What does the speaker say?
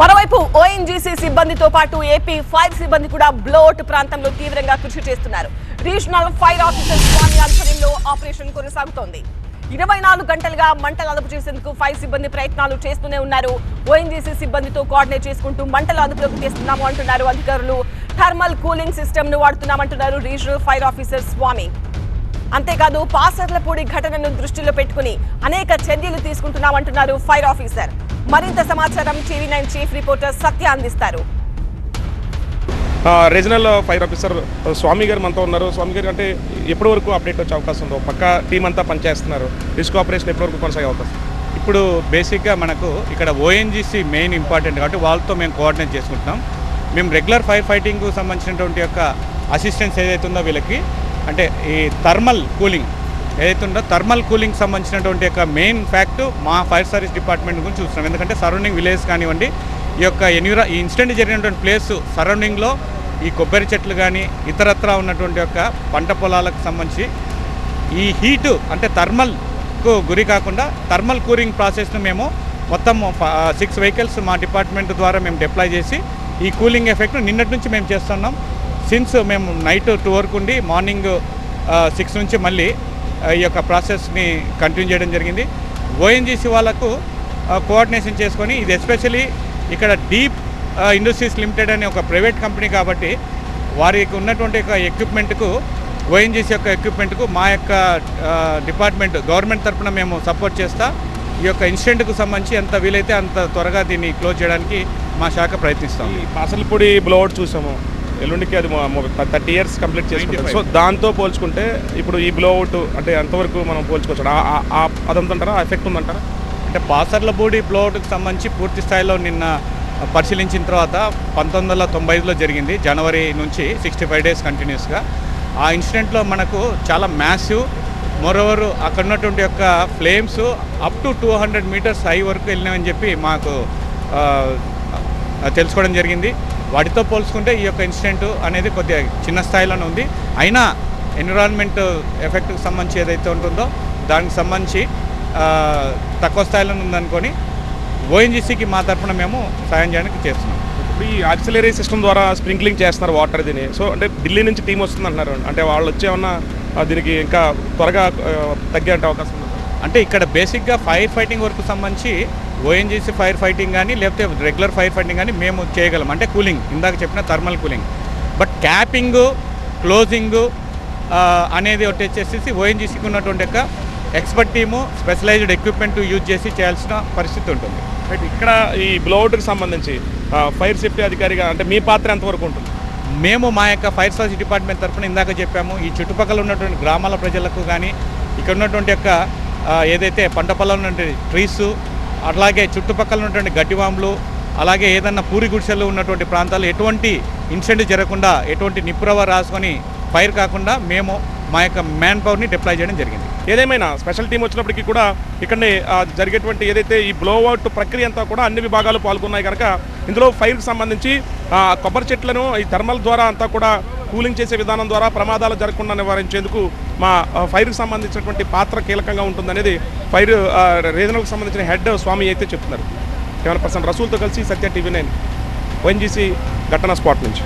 మరోవైపు ఓఎన్జీసీ సిబ్బందితో పాటు ఏపీ ఫైర్ సిబ్బంది కూడా బ్లోట్ ప్రాంతంలో తీవ్రంగా కృషి చేస్తున్నారు. రీజనల్ ఫైర్ ఆఫీసర్ స్వామి ఆధ్వర్యంలో ఆపరేషన్ కొనసాగుతోంది. ఇరవై నాలుగు గంటలుగా మంటలు అదుపు చేసేందుకు ఫైర్ సిబ్బంది ప్రయత్నాలు చేస్తూనే ఉన్నారు. ఓఎన్జీసీ సిబ్బందితో కోఆర్డినేట్ చేసుకుంటూ మంటలు అదుపులోకి తెస్తున్నాము అంటున్నారు అధికారులు. థర్మల్ కూలింగ్ సిస్టమ్ను వాడుతున్నామంటున్నారు రీజనల్ ఫైర్ ఆఫీసర్ స్వామి. అంతేకాదు పాసర్లపూడి ఘటనను దృష్టిలో పెట్టుకుని అనేక చర్యలు తీసుకుంటున్నామంటున్నారు ఫైర్ ఆఫీసర్ మరింత సమాచారం TV nine chief reporter Satya అందిస్తారు. ఆ, రీజనల్ ఫైర్ ఆఫీసర్ స్వామి గారు మనతో ఉన్నారు. స్వామి గారు అంటే ఎప్పటి వరకు అప్డేట్ వచ్చే అవకాశం ఉందో? పక్క టీం అంతా పనిచేస్తున్నారు. రిస్క్ ఆపరేషన్ ఎప్పటి వరకు కొనసాగే అవకాశం? ఇప్పుడు బేసిక్గా మనకు ఇక్కడ ఓఎన్జీసీ మెయిన్ ఇంపార్టెంట్ కాబట్టి వాళ్ళతో మేము కోఆర్డినేట్ చేసుకుంటున్నాం. మేము రెగ్యులర్ ఫైర్ ఫైటింగ్కు సంబంధించినటువంటి యొక్క అసిస్టెన్స్ ఏదైతే ఉందో వీళ్ళకి అంటే ఈ థర్మల్ కూలింగ్ ఏదైతుందో థర్మల్ కూలింగ్ సంబంధించినటువంటి యొక్క మెయిన్ ఫ్యాక్ట్ మా ఫైర్ సర్వీస్ డిపార్ట్మెంట్ గురించి చూస్తున్నాం. ఎందుకంటే సరౌండింగ్ విలేజ్ కానివ్వండి ఈ యొక్క ఎన్యూరా ఈ ఇన్సిడెంట్ జరిగినటువంటి ప్లేస్ సరౌండింగ్లో ఈ కొబ్బరి చెట్లు కానీ ఇతరత్రా ఉన్నటువంటి యొక్క పంట పొలాలకు సంబంధించి ఈ హీటు అంటే థర్మల్కు గురి కాకుండా థర్మల్ కూలింగ్ ప్రాసెస్ను మేము మొత్తం సిక్స్ వెహికల్స్ మా డిపార్ట్మెంట్ ద్వారా మేము డిప్లాయ్ చేసి ఈ కూలింగ్ ఎఫెక్ట్ నిన్నటి నుంచి మేము చేస్తున్నాం. సిన్స్ మేము నైట్ టూ వరకు ఉండి మార్నింగ్ సిక్స్ నుంచి మళ్ళీ ఈ యొక్క ప్రాసెస్ని కంటిన్యూ చేయడం జరిగింది. ఓఎన్జీసీ వాళ్ళకు కోఆర్డినేషన్ చేసుకొని ఇది ఎస్పెషలీ ఇక్కడ డీప్ ఇండస్ట్రీస్ లిమిటెడ్ అనే ఒక ప్రైవేట్ కంపెనీ కాబట్టి వారికి ఉన్నటువంటి ఒక ఎక్విప్మెంట్కు ఓఎన్జీసీ యొక్క ఎక్విప్మెంట్కు మా యొక్క డిపార్ట్మెంట్ గవర్నమెంట్ తరఫున మేము సపోర్ట్ చేస్తా ఈ యొక్క ఇన్సిడెంట్కు సంబంధించి ఎంత వీలైతే అంత త్వరగా దీన్ని క్లోజ్ చేయడానికి మా శాఖ ప్రయత్నిస్తాం. ఈ పాసలపూడి చూసాము. ఎల్లుండికి అది థర్టీ ఇయర్స్ కంప్లీట్ చేసుకుంటాం సో దాంతో పోల్చుకుంటే ఇప్పుడు ఈ బ్లోఅవుట్ అంటే ఎంతవరకు మనం పోల్చుకోవచ్చు? అదంతంటారా? ఎఫెక్ట్ ఉందంటారా? అంటే పాసర్ల బోడి బ్లోఅవుట్కి సంబంధించి పూర్తి స్థాయిలో నిన్న పరిశీలించిన తర్వాత పంతొమ్మిది వందల తొంభై ఐదులో జరిగింది జనవరి నుంచి సిక్స్టీ ఫైవ్ డేస్ కంటిన్యూస్గా ఆ ఇన్సిడెంట్లో మనకు చాలా మ్యాసివ్ మోరోవర్ అక్కడ ఉన్నటువంటి యొక్క flames up to two hundred metres high వరకు వెళ్ళినామని చెప్పి మాకు తెలుసుకోవడం జరిగింది. వాటితో పోల్చుకుంటే ఈ యొక్క ఇన్సిడెంట్ అనేది కొద్దిగా చిన్న స్థాయిలోనే ఉంది. అయినా ఎన్విరాన్మెంట్ ఎఫెక్ట్కి సంబంధించి ఏదైతే ఉంటుందో దానికి సంబంధించి తక్కువ స్థాయిలో ఉందనుకొని ఓఎన్జీసీకి మా తరఫున మేము సాయం చేయడానికి చేస్తున్నాం. ఇప్పుడు ఈ ఆక్సిలరీ సిస్టమ్ ద్వారా స్ప్రింక్లింగ్ చేస్తున్నారు వాటర్ దీని సో అంటే ఢిల్లీ నుంచి టీం వస్తుంది అంటున్నారు అంటే వాళ్ళు వచ్చి ఏమన్నా ఆ, దీనికి ఇంకా త్వరగా తగ్గే అవకాశం ఉందా? అంటే ఇక్కడ బేసిక్గా ఫైర్ ఫైటింగ్ వరకు సంబంధించి ఓఎన్జీసీ ఫైర్ ఫైటింగ్ కానీ లేకపోతే రెగ్యులర్ ఫైర్ ఫైటింగ్ కానీ మేము చేయగలం. అంటే కూలింగ్ ఇందాక చెప్పిన thermal cooling. But capping closing అనేది ఒకటి వచ్చేసి ఓఎన్జీసీకి ఉన్నటువంటి యొక్క expert team specialised equipment use చేసి చేయాల్సిన పరిస్థితి ఉంటుంది. రైట్ ఇక్కడ ఈ బ్లోఅవుట్కి సంబంధించి ఫైర్ సేఫ్టీ అధికారిగా అంటే మీ పాత్ర ఎంతవరకు ఉంటుంది? మేము మా యొక్క ఫైర్ సర్వీస్ డిపార్ట్మెంట్ తరఫున ఇందాక చెప్పాము ఈ చుట్టుపక్కల ఉన్నటువంటి గ్రామాల ప్రజలకు కానీ ఇక్కడ ఉన్నటువంటి యొక్క ఏదైతే పంట ఉన్నటువంటి ట్రీస్ అలాగే చుట్టుపక్కల ఉన్నటువంటి గడ్డివాములు అలాగే ఏదన్నా పూరి గుడిసెలు ఉన్నటువంటి ప్రాంతాలు ఎటువంటి ఇన్సిడెంట్ జరగకుండా ఎటువంటి నిప్పురవ రాసుకొని ఫైర్ కాకుండా మేము మా యొక్క మ్యాన్ పవర్ని డిప్లాయ్ చేయడం జరిగింది. ఏదేమైనా స్పెషల్ టీం వచ్చినప్పటికీ కూడా ఇక్కడనే జరిగేటువంటి ఏదైతే ఈ బ్లోఅవుట్ ప్రక్రియ అంతా కూడా అన్ని విభాగాలు పాల్గొన్నాయి కనుక ఇందులో ఫైర్కి సంబంధించి ఆ, కొబ్బరి చెట్లను ఈ థర్మల్ ద్వారా అంతా కూడా కూలింగ్ చేసే విధానం ద్వారా ప్రమాదాలు జరగకుండా నివారించేందుకు మా ఫైర్కి సంబంధించినటువంటి పాత్ర కీలకంగా ఉంటుందనేది ఫైర్ రీజనల్కి సంబంధించిన హెడ్ స్వామి అయితే చెప్తున్నారు. కెమెరా పర్సన్ రసూల్తో కలిసి సత్య టీవీ నైన్ ఓఎన్జీసీ ఘటనా స్పాట్ నుంచి.